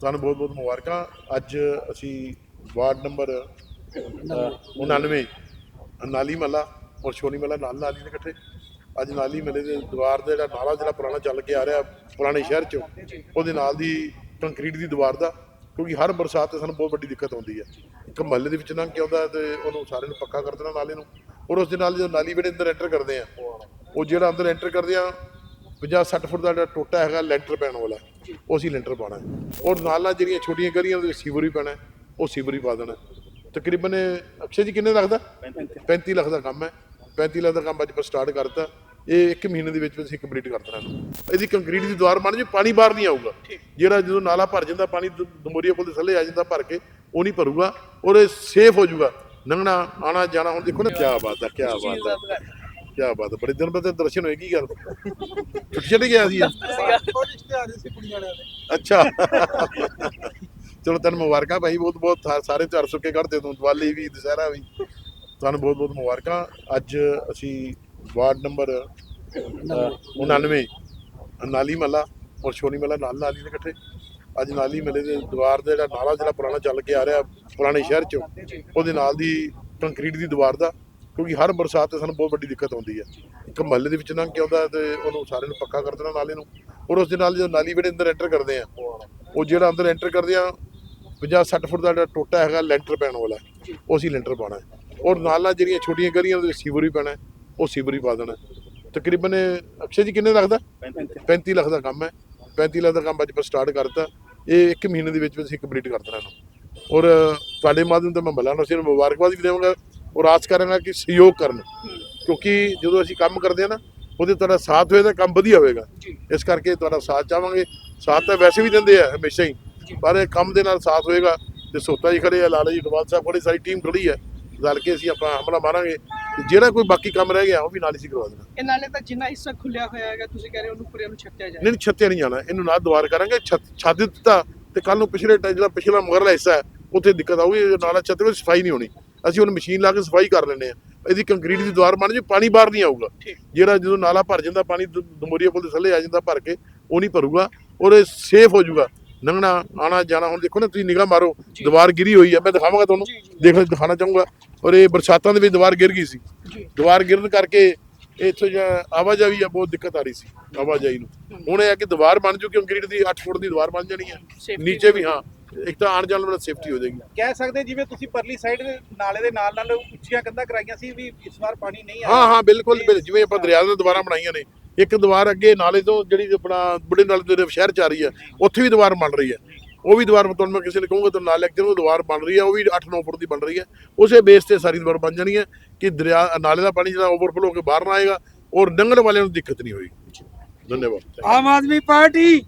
ਤੁਹਾਨੂੰ ਬਹੁਤ ਬਹੁਤ ਮੁਬਾਰਕਾਂ। ਅੱਜ ਅਸੀਂ ਵਾਰਡ ਨੰਬਰ ਅ, 99 ਨਾਲੀ ਮੱਲਾ ਔਰ ਸ਼ੋਨੀ ਮੱਲਾ ਨਾਲ ਨਾਲੀ ਦੇ ਇਕੱਠੇ। ਅੱਜ ਨਾਲੀ ਮੱਲੇ ਦੇ ਦੀਵਾਰ ਦਾ ਜਿਹੜਾ ਨਾਲਾ ਜਿਹੜਾ ਪੁਰਾਣਾ ਚੱਲ ਕੇ ਆ ਰਿਹਾ ਪੁਰਾਣੇ ਸ਼ਹਿਰ ਚੋਂ ਉਹਦੇ ਨਾਲ ਦੀ ਕੰਕਰੀਟ ਦੀ ਦੀਵਾਰ ਦਾ ਕਿਉਂਕਿ ਹਰ ਬਰਸਾਤ ਤੇ ਸਾਨੂੰ ਬਹੁਤ ਵੱਡੀ ਦਿੱਕਤ ਆਉਂਦੀ ਹੈ। ਇੱਕ ਮਹੱਲੇ ਦੇ ਵਿੱਚ ਲੰਘ ਕੇ ਆਉਂਦਾ ਹੈ ਤੇ ਉਹਨੂੰ ਸਾਰੇ ਨੂੰ ਪੱਕਾ ਕਰ ਦੇਣਾ ਨਾਲੇ ਨੂੰ। ਔਰ ਉਸ ਦੇ ਨਾਲ ਜਦੋਂ ਨਾਲੀ ਵੇੜੇ ਅੰਦਰ ਐਂਟਰ ਕਰਦੇ ਆ ਉਹ ਜਿਹੜਾ ਅੰਦਰ ਐਂਟਰ ਕਰਦੇ ਆ 50 60 ਫੁੱਟ ਦਾ ਜਿਹੜਾ ਟੋਟਾ ਹੈਗਾ ਲੈਂਟਰ ਪੈਣ ਵਾਲਾ। ਉਹ ਅਸੀਂ ਲੈਂਟਰ ਪਾਣਾ ਔਰ ਨਾਲ ਨਾਲ ਜਿਹੜੀਆਂ ਛੋਟੀਆਂ ਗਲੀਆਂ ਉਹਦੇ ਸੀਵਰ ਵੀ ਪੈਣਾ ਉਹ ਸੀਵਰ ਹੀ ਪਾ ਦੇਣਾ। ਤਕਰੀਬਨ ਅਕਸ਼ੇ ਜੀ ਕਿੰਨੇ ਲੱਗਦਾ? 35 ਲੱਖ ਦਾ ਕੰਮ ਹੈ। 35 ਲੱਖ ਦਾ ਕੰਮ ਅੱਜ ਆਪਾਂ ਸਟਾਰਟ ਕਰਤਾ। ਇਹ 1 ਮਹੀਨੇ ਦੇ ਵਿੱਚ ਵਿੱਚ ਅਸੀਂ ਕੰਪਲੀਟ ਕਰ ਦੇਣਾ। ਇਹਦੀ ਕੰਕਰੀਟ ਦੀ ਦੀਵਾਰ ਬਣ ਜੇ ਪਾਣੀ ਬਾਹਰ ਨਹੀਂ ਆਊਗਾ। ਜਿਹੜਾ ਜਦੋਂ ਨਾਲਾ ਭਰ ਜਾਂਦਾ ਪਾਣੀ ਦਮੋਰੀਆ ਪੁਲ ਦੇ ਥੱਲੇ ਆ ਜਾਂਦਾ ਭਰ ਕੇ ਉਹ ਨਹੀਂ ਭਰੂਗਾ। ਔਰ ਇਹ ਸੇਫ ਹੋ ਜਾਊਗਾ। ਲੰਘਣਾ ਆਣਾ ਜਾਣਾ ਹੁਣ ਦੇਖੋ ਨਾ ਕੀ ਬਾਤ ਹੈ ਕੀ ਬਾਤ ਹੈ। ਕੀ ਬਾਤ ਹੈ ਬੜੇ ਦਿਨ ਬਾਅਦ ਦਰਸ਼ਨ ਹੋਏ ਕੀ ਗੱਲ? ਛੁੱਟੀ ਛੱਡ ਗਿਆ ਸੀ? ਅੱਛਾ। ਚਲੋ ਤੈਨੂੰ ਮੁਬਾਰਕਾਂ ਭਾਈ ਬਹੁਤ ਬਹੁਤ ਥਾ- ਸਾਰੇ ਤਿਉਹਾਰ ਸੁੱਕੇ ਕੱਢਦੇ ਤੂੰ ਦੀਵਾਲੀ ਵੀ ਦੁਸਹਿਰਾ ਵੀ। ਤੁਹਾਨੂੰ ਬਹੁਤ ਬਹੁਤ ਮੁਬਾਰਕਾਂ। ਅੱਜ ਅਸੀਂ ਵਾਰਡ ਨੰਬਰ ਅ, 99 ਨਾਲੀ ਮੱਲਾ ਔਰ ਸ਼ੋਨੀ ਮੱਲਾ ਨਾਲ ਨਾਲੀ ਦੇ ਇਕੱਠੇ। ਅੱਜ ਨਾਲੀ ਮੱਲੇ ਦੇ ਦੀਵਾਰ ਦਾ ਜਿਹੜਾ ਨਾਲਾ ਜਿਹੜਾ ਪੁਰਾਣਾ ਚੱਲ ਕੇ ਆ ਰਿਹਾ ਪੁਰਾਣੇ ਸ਼ਹਿਰ ਚੋਂ ਉਹਦੇ ਨਾਲ ਦੀ ਕੰਕਰੀਟ ਦੀ ਦੀਵਾਰ ਦਾ ਕਿਉਂਕਿ ਹਰ ਬਰਸਾਤ ਤੇ ਸਾਨੂੰ ਬਹੁਤ ਵੱਡੀ ਦਿੱਕਤ ਆਉਂਦੀ ਹੈ। ਇੱਕ ਮਹੱਲੇ ਦੇ ਵਿੱਚ ਲੰਘ ਕੇ ਆਉਂਦਾ ਹੈ ਤੇ ਉਹਨੂੰ ਸਾਰੇ ਨੂੰ ਪੱਕਾ ਕਰ ਦੇਣਾ ਨਾਲੇ ਨੂੰ। ਔਰ ਉਸ ਦੇ ਨਾਲ ਜਦੋਂ ਨਾਲੀ ਵੇੜੇ ਅੰਦਰ ਐਂਟਰ ਕਰਦੇ ਆ ਉਹ ਜਿਹੜਾ ਅੰਦਰ ਐਂਟਰ ਕਰਦੇ ਆ 50 60 ਫੁੱਟ ਦਾ ਜਿਹੜਾ ਟੋਟਾ ਹੈਗਾ, ਲੈਂਟਰ ਪੈਣ ਵਾਲਾ ਉਹ ਅਸੀਂ ਲੈਂਟਰ ਪਾਣਾ ਔਰ ਨਾਲ ਨਾਲ ਜਿਹੜੀਆਂ ਛੋਟੀਆਂ ਗਲੀਆਂ, ਉਹਦੇ ਵਿੱਚ ਸੀਵਰ ਵੀ ਪੈਣਾ ਉਹ ਸੀਵਰ ਹੀ ਪਾ ਦੇਣਾ ਤਕਰੀਬਨ ਅਕਸ਼ੇ ਜੀ ਕਿੰਨੇ ਲੱਗਦਾ? 35 ਲੱਖ ਦਾ ਕੰਮ ਹੈ। 35 ਲੱਖ ਦਾ ਕੰਮ ਅੱਜ ਆਪਾਂ ਸਟਾਰਟ ਕਰਤਾ। ਇਹ 1 ਮਹੀਨੇ ਦੇ ਵਿੱਚ ਵਿੱਚ ਅਸੀਂ ਕੰਪਲੀਟ ਕਰ ਦੇਣਾ ਇਹਨੂੰ। ਔਰ ਤੁਹਾਡੇ ਮਾਧਿਅਮ ਤੋਂ ਮੈਂ ਮੱਲਾ ਨੂੰ ਅਸੀਂ ਮੁਬਾਰਕਬਾਦ ਵੀ ਦੇਵਾਂਗਾ। ਔਰ ਆਸ ਕਰਾਂਗਾ ਕਿ ਸਹਿਯੋਗ ਕਰਨ। ਕਿਉਂਕਿ ਜਦੋਂ ਅਸੀਂ ਕੰਮ ਕਰਦੇ ਆ ਨਾ ਉਹਦੇ ਤੁਹਾਡਾ ਸਾਥ ਹੋਏ ਤਾਂ ਕੰਮ ਵਧੀਆ ਹੋਏਗਾ। ਇਸ ਕਰਕੇ ਤੁਹਾਡਾ ਸਾਥ ਚਾਹਾਂਗੇ। ਸਾਥ ਤਾਂ ਵੈਸੇ ਵੀ ਦਿੰਦੇ ਆ ਹਮੇਸ਼ਾ ਹੀ। ਪਰ ਇਹ ਕੰਮ ਦੇ ਨਾਲ ਸਾਥ ਹੋਏਗਾ ਤੇ ਸੋਤਾ ਜੀ ਖੜੇ ਆ ਲਾਲਾ ਜੀ ਡਵਾਲ ਸਾਹਿਬ ਕੋਲੇ ਸਾਰੀ ਟੀਮ ਖੜੀ ਹੈ ਰਲ ਕੇ ਅਸੀਂ ਆਪਾਂ ਹਮਲਾ ਮਾਰਾਂਗੇ। ਜਿਹੜਾ ਕੋਈ ਬਾਕੀ ਕੰਮ ਰਹਿ ਗਿਆ ਉਹ ਵੀ ਨਾਲ ਹੀ ਅਸੀਂ ਕਰਵਾ ਦੇਣਾ। ਇਹ ਨਾਲੇ ਤਾਂ ਜਿੰਨਾ ਹਿੱਸਾ ਖੁੱਲਿਆ ਹੋਇਆ ਹੈਗਾ ਤੁਸੀਂ ਕਹਿ ਰਹੇ ਉਹਨੂੰ ਪੂਰੇ ਨੂੰ ਛੱਤਿਆ ਜਾਏ ਨਹੀਂ ਛੱਤਿਆ ਨਹੀਂ ਜਾਣਾ। ਇਹਨੂੰ ਨਾ ਦੁਆਰ ਕਰਾਂਗੇ। ਛੱਤ ਦਿੱਤਾ ਤੇ ਕੱਲ ਨੂੰ ਪਿਛਲੇ ਜਿਹੜਾ ਪਿਛਲਾ ਮਗਰਲਾ ਹਿੱਸਾ ਹੈ ਉੱਥੇ ਦਿੱਕਤ ਆਊਗੀ। ਨਾਲਾ ਛੱਤ ਵਿੱਚ ਸਫ਼ਾਈ ਨਹੀਂ ਹੋਣੀ। ਅਸੀਂ ਹੁਣ ਮਸ਼ੀਨ ਲਾ ਕੇ ਸਫ਼ਾਈ ਕਰ ਲੈਂਦੇ ਆ ਇਹਦੀ ਕੰਕਰੀਟ ਦੀ ਦੀਵਾਰ ਬਣ ਜੇ ਪਾਣੀ ਬਾਹਰ ਨਹੀਂ ਆਊਗਾ। ਜਿਹੜਾ ਜਦੋਂ ਨਾਲਾ ਭਰ ਜਾਂਦਾ ਪਾਣੀ ਦਮੋਰੀਆ ਪੁਲ ਦੇ ਥੱਲੇ ਆ ਜਾਂਦਾ ਭਰ ਕੇ ਉਹ ਨਹੀਂ ਭਰੂਗਾ। ਔਰ ਇਹ ਸੇਫ ਹੋ ਜਾਊਗਾ। ਲੰਘਣਾ ਆਣਾ ਜਾਣਾ ਹੁਣ ਦੇਖੋ ਨਾ ਤੁਸੀਂ ਨਿਗਾਹ ਮਾਰੋ ਦੀਵਾਰ ਗਿਰੀ ਹੋਈ ਹੈ ਮੈਂ ਦਿਖਾਵਾਂਗਾ ਤੁਹਾਨੂੰ। ਜੀ, ਜੀ। ਦੇਖ ਦਿਖਾਣਾ ਚਾਹੂੰਗਾ। ਔਰ ਇਹ ਬਰਸਾਤਾਂ ਦੇ ਵਿੱਚ ਦੀਵਾਰ ਗਿਰ ਗਈ ਸੀ। ਜੀ। ਦੀਵਾਰ ਗਿਰਨ ਕਰਕੇ ਇੱਥੋਂ ਜਿਹੜਾ ਆਵਾਜਾਈ ਆ ਬਹੁਤ ਦਿੱਕਤ ਆ ਰਹੀ ਸੀ ਆਵਾਜਾਈ ਨੂੰ। ਹੁਣ ਇਹ ਹੈ ਕਿ ਦੀਵਾਰ ਬਣ ਚੁੱਕੀ ਕੰਕਰੀਟ ਦੀ 8 ਫੁੱਟ ਦੀ ਦੀਵਾਰ ਬਣ ਜਾਣੀ ਹੈ ਨੀਚੇ ਵੀ ਹਾਂ। ਇੱਕ ਤਾਂ ਆਣ ਜਾਣ ਵਾਲਾ ਸੇਫਟੀ ਹੋ ਜਾਏਗੀ। ਕਹਿ ਸਕਦੇ ਜਿਵੇਂ ਤੁਸੀਂ ਪਰਲੀ ਸਾਈਡ ਦੇ ਨਾਲੇ ਦੇ ਨਾਲ ਨਾਲ ਉੱਚੀਆਂ ਕੰਧਾਂ ਕਰਾਈਆਂ ਸੀ ਵੀ ਇਸ ਵਾਰ ਪਾਣੀ ਨਹੀਂ ਆਇਆ। ਹਾਂ ਹਾਂ ਬਿਲਕੁਲ ਬਿਲ- ਜਿਵੇਂ ਆਪਾਂ ਦਰਿਆ ਦੀਆਂ ਦੀਵਾਰਾਂ ਬਣਾਈਆਂ ਨੇ ਇੱਕ ਦੀਵਾਰ ਅੱਗੇ ਨਾਲੇ ਤੋਂ ਜਿਹੜੀ ਆਪਣਾ ਬੁੱਢੇ ਨਾਲੇ ਦੇ ਸ਼ਹਿਰ ਚ ਆ ਰਹੀ ਹੈ ਉੱਥੇ ਵੀ ਦੀਵਾਰ ਬਣ ਰਹੀ ਹੈ ਉਹ ਵੀ ਦੀਵਾਰ ਤੁਹਾਨੂੰ ਮੈਂ ਕਿਸੇ ਨੇ ਕਹੂੰਗਾ ਤਾਂ ਨਾਲ ਲੈਕਚਰ ਉਹ ਦੀਵਾਰ ਬਣ ਰਹੀ ਹੈ ਉਹ ਵੀ 8-9 ਫੁੱਟ ਦੀ ਬਣ ਰਹੀ ਹੈ ਉਸੇ ਬੇਸ ਤੇ ਸਾਰੀ ਦੀਵਾਰ ਬਣ ਜਾਣੀ ਹੈ ਕਿ ਦਰਿਆ ਨਾਲੇ ਦਾ ਪਾਣੀ ਜਿਹੜਾ ਓਵਰਫਲੋ ਹੋ ਕੇ ਬਾਹਰ ਨਾ ਆਏਗਾ ਔਰ ਲੰਘਣ ਵਾਲਿਆਂ ਨੂੰ ਦਿੱਕਤ ਨਹੀਂ ਹੋਏਗੀ। ਧੰਨਵਾਦ। ਆਮ ਆਦਮੀ ਪਾਰਟੀ।